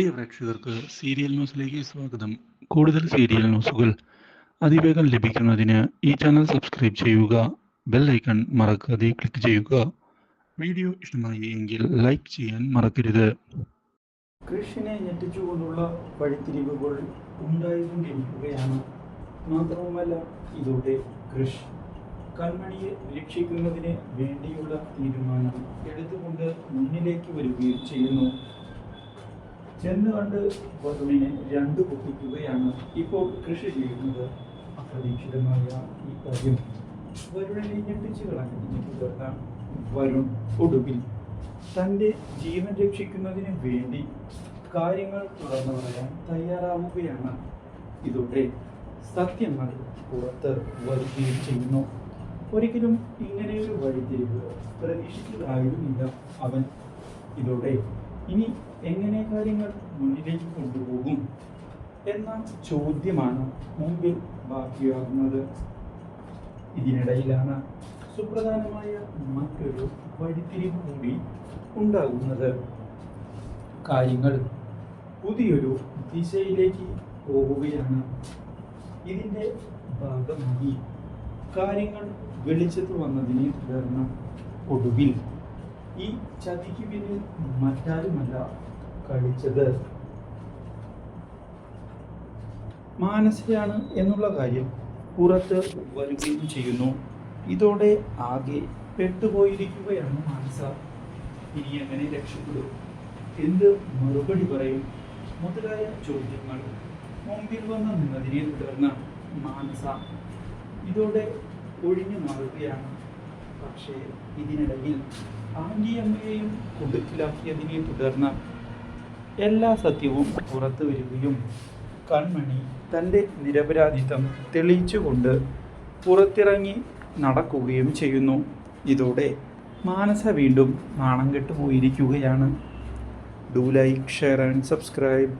പ്രിയ പ്രേക്ഷകർക്ക് സീരിയൽ ന്യൂസിലേക്ക് സ്വാഗതം. കൂടുതൽ സീരിയൽ ന്യൂസുകൾ അതിവേഗം ലഭിക്കുന്നതിന് ഈ ചാനൽ സബ്സ്ക്രൈബ് ചെയ്യുക ബെൽ ഐക്കൺ മറക്കാതെ ക്ലിക്ക് ചെയ്യുക. വീഡിയോ ഇഷ്ടമായി എങ്കിൽ ലൈക്ക് ചെയ്യാൻ മറക്കരുത്. കൃഷിനെ ഞെട്ടിച്ചുകൊണ്ടുള്ള വഴിത്തിരിവുകൾ ഉണ്ടായിക്കൊണ്ടിരിക്കുകയാണ് മാത്രവുമല്ല ഇതോടെ കൃഷി. കൺമണിയെ രക്ഷിക്കുന്നതിന് വേണ്ടിയുള്ള തീരുമാനം എടുത്തുകൊണ്ട് മുന്നിലേക്ക് വരികയും ചെയ്യുന്നു. ചെന്ന് കണ്ട് വധുവിനെ രണ്ടു പൊട്ടിക്കുകയാണ് ഇപ്പോൾ കൃഷി ചെയ്യുന്നത്. അപ്രതീക്ഷിതമായ ഈ കാര്യം വരുണനെ ഞെട്ടിച്ചു കളഞ്ഞതിനെ തുടർന്ന് വരുൺ ഒടുവിൽ തന്റെ ജീവൻ രക്ഷിക്കുന്നതിന് വേണ്ടി കാര്യങ്ങൾ തുറന്നു പറയാൻ തയ്യാറാവുകയാണ്. ഇതോടെ സത്യങ്ങൾ പുറത്ത് വരികയും ചെയ്യുന്നു. ഒരിക്കലും ഇങ്ങനെയൊരു വഴിത്തിരിവ് പ്രതീക്ഷിച്ചതായിരുന്നില്ല അവൻ. ഇതോടെ ഇനി എങ്ങനെ കാര്യങ്ങൾ മുന്നിലേക്ക് കൊണ്ടുപോകും എന്ന ചോദ്യമാണ് മുമ്പിൽ ബാക്കിയാകുന്നത്. ഇതിനിടയിലാണ് സുപ്രധാനമായ മറ്റൊരു വഴിത്തിരിവ് കൂടി ഉണ്ടാകുന്നത്. കാര്യങ്ങൾ പുതിയൊരു ദിശയിലേക്ക് പോവുകയാണ്. ഇതിന്റെ ഭാഗമായി കാര്യങ്ങൾ വെളിച്ചത്ത് വന്നതിനെ തുടർന്ന് ഒടുവിൽ ഈ ചതിക്ക് പിന്നിൽ മറ്റാരുമല്ല കളിച്ചത്. മാനസയാണ് എന്നുള്ള കാര്യം പുറത്ത് വരികയും ചെയ്യുന്നു. ഇതോടെ ആകെ പെട്ടുപോയിരിക്കുകയാണ് മാനസ. ഇനി എങ്ങനെ രക്ഷപ്പെടും? എന്ത് മറുപടി പറയും? മുതലായ ചോദ്യങ്ങൾ മുമ്പിൽ വന്ന് നിന്നതിനെ തുടർന്ന് മാനസ ഇതോടെ ഒഴിഞ്ഞു മാറുകയാണ്. പക്ഷേ ഇതിനിടയിൽ ആന്റിയമ്മയെയും കുടുക്കിലാക്കിയതിനെ തുടർന്ന് എല്ലാ സത്യവും പുറത്തു വരികയും കൺമണി തന്റെ നിരപരാധിത്വം തെളിയിച്ചുകൊണ്ട് പുറത്തിറങ്ങി നടക്കുകയും ചെയ്യുന്നു. ഇതോടെ മാനസ വീണ്ടും നാണം കെട്ടുപോയിരിക്കുകയാണ്. Do like share and subscribe